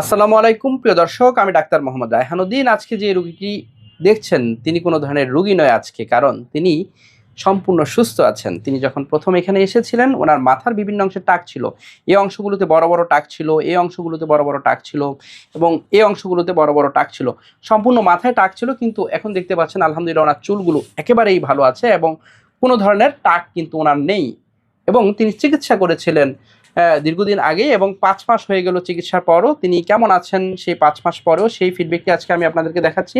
আসসালামু আলাইকুম, প্রিয় দর্শক, আমি ডাক্তার মোহাম্মদ রায়হানুদ্দিন আজকে যে রুগীটি দেখছেন, তিনি কোনো ধরনের রুগী নয় আজকে, কারণ তিনি সম্পূর্ণ সুস্থ আছেন। তিনি যখন প্রথম এখানে এসেছিলেন, ওনার মাথার বিভিন্ন অংশে টাক ছিল। এই অংশগুলোতে বড় বড় টাক ছিল এই অংশগুলোতে বড় বড় টাক ছিল এবং এই অংশগুলোতে বড় বড় টাক ছিল। সম্পূর্ণ মাথায় টাক ছিল, কিন্তু এখন দেখতে পাচ্ছেন, আলহামদুলিল্লাহ, ওনার চুলগুলো একেবারেই ভালো আছে এবং কোনো ধরনের টাক কিন্তু ওনার নেই। এবং তিনি চিকিৎসা করেছিলেন দীর্ঘদিন আগে এবং পাঁচ মাস হয়ে গেল চিকিৎসার পরও। তিনি কেমন আছেন সেই পাঁচ মাস পরেও সেই ফিডব্যাকটি আজকে আমি আপনাদেরকে দেখাচ্ছি।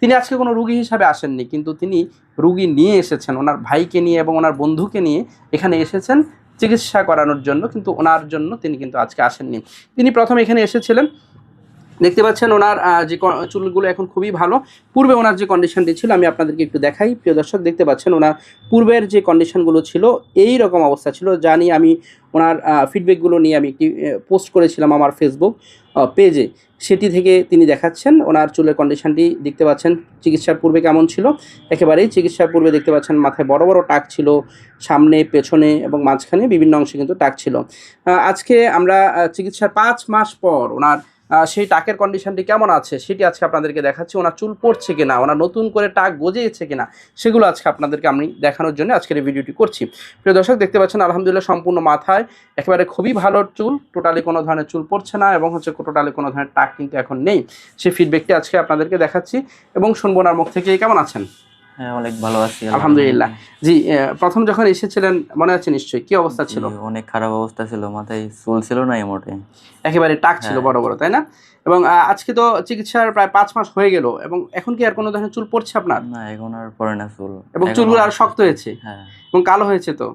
তিনি আজকে কোনো রুগী হিসাবে আসেননি, কিন্তু তিনি রুগী নিয়ে এসেছেন। ওনার ভাইকে নিয়ে এবং ওনার বন্ধুকে নিয়ে এখানে এসেছেন চিকিৎসা করানোর জন্য, কিন্তু ওনার জন্য তিনি কিন্তু আজকে আসেননি। তিনি প্রথমে এখানে এসেছিলেন। দেখতে পাচ্ছেন ওনার যে চুলগুলো এখন খুবই ভালো। পূর্বে ওনার যে কন্ডিশনটি ছিল, আমি আপনাদেরকে একটু দেখাই। প্রিয় দর্শক, দেখতে পাচ্ছেন ওনার পূর্বের যে কন্ডিশনগুলো ছিল, এই রকম অবস্থা ছিল। যা নিয়ে আমি ওনার ফিডব্যাকগুলো নিয়ে আমি একটি পোস্ট করেছিলাম আমার ফেসবুক পেজে সেটি থেকে তিনি দেখাচ্ছেন ওনার চুলের কন্ডিশনটি দেখতে পাচ্ছেন চিকিৎসার পূর্বে কেমন ছিল। একেবারেই চিকিৎসার পূর্বে দেখতে পাচ্ছেন মাথায় বড় বড় টাক ছিল। সামনে, পেছনে এবং মাঝখানে বিভিন্ন অংশে কিন্তু টাক ছিল। আজকে আমরা চিকিৎসার পাঁচ মাস পর ওনার সেই টাকের কন্ডিশনটি কেমন আছে সেটি আজকে আপনাদেরকে দেখাচ্ছি। ওনার চুল পড়ছে কিনা, ওনার নতুন করে টাক গজেছে কিনা, সেগুলো আজকে আপনাদেরকে আমি দেখানোর জন্য আজকের এই ভিডিওটি করছি। প্রিয় দর্শক, দেখতে পাচ্ছেন আলহামদুলিল্লাহ সম্পূর্ণ মাথায় একেবারে খুবই ভালো চুল টোটালি কোনো ধরনের চুল পড়ছে না এবং হচ্ছে টোটালি কোনো ধরনের টাক কিন্তু এখন নেই। সেই ফিডব্যাকটি আজকে আপনাদেরকে দেখাচ্ছি এবং শুনব ওনার মুখ থেকে। কেমন আছেন? হ্যাঁ অনেক ভালো আছি আলহামদুলিল্লাহ। জি প্রথম যখন এসেছিলেন মনে আছে নিশ্চয়ই? কি অবস্থা ছিল? অনেক খারাপ অবস্থা ছিল মাথায় চুল ছিল না মোটে। একেবারে টাক ছিল হ্যাঁ। বড় বড় তাই না? এবং আজকে তো চিকিৎসার প্রায় পাঁচ মাস হয়ে গেল এবং এখন কি আর কোনো ধরনের চুল পড়ছে আপনার? না এখন আর পড়ে না চুল। এবং চুলগুলো আর শক্ত। হয়েছে? হ্যাঁ। এবং কালো হয়েছে তো?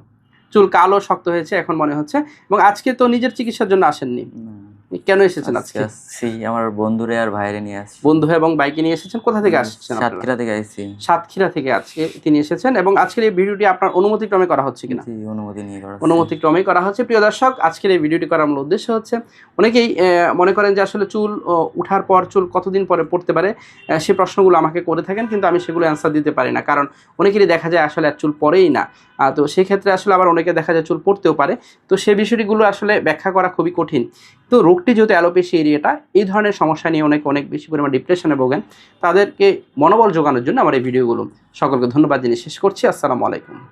চুল কালো শক্ত হয়েছে এখন মনে হচ্ছে? এবং আজকে তো নিজের চিকিৎসার জন্য আসেননি। কেন এসেছেন আজকে? আসছি আমার বন্ধুরে আর ভাইরে নিয়ে আসছি। বন্ধু এবং বাইকে নিয়ে এসেছেন? কোথা থেকে আসছেন সাতক্ষীরা থেকে আসছি সাতক্ষীরা থেকে আজকে তিনি এসেছেন এবং আজকের এই ভিডিওটি আপনার অনুমতিক্রমে করা হচ্ছে কিনা? অনুমতি নিয়ে করা অনুমতিক্রমে করা হচ্ছে। প্রিয় দর্শক আজকের এই ভিডিওটি করার মূল উদ্দেশ্য হচ্ছে অনেকেই মনে করেন যে আসলে চুল উঠার পর চুল কতদিন পরে পড়তে পারে সে প্রশ্নগুলো আমাকে করে থাকেন কিন্তু আমি সেগুলো অ্যান্সার দিতে পারি না। কারণ অনেকেরই দেখা যায় আসলে আর চুল পরেই না। তো সেক্ষেত্রে আসলে আবার অনেকে দেখা যায় চুল পড়তেও পারে। তো সেই বিষয়টিগুলো আসলে ব্যাখ্যা করা খুবই কঠিন। তো রোগটি যেহেতু অ্যালোপেশি এরিয়াটা, এই ধরনের সমস্যা নিয়ে অনেক অনেক বেশি পরিমাণ ডিপ্রেশনে ভোগেন। তাদেরকে মনোবল যোগানোর জন্য আমার এই ভিডিওগুলো। সকলকে ধন্যবাদ জানিয়ে শেষ করছি। আসসালামু আলাইকুম।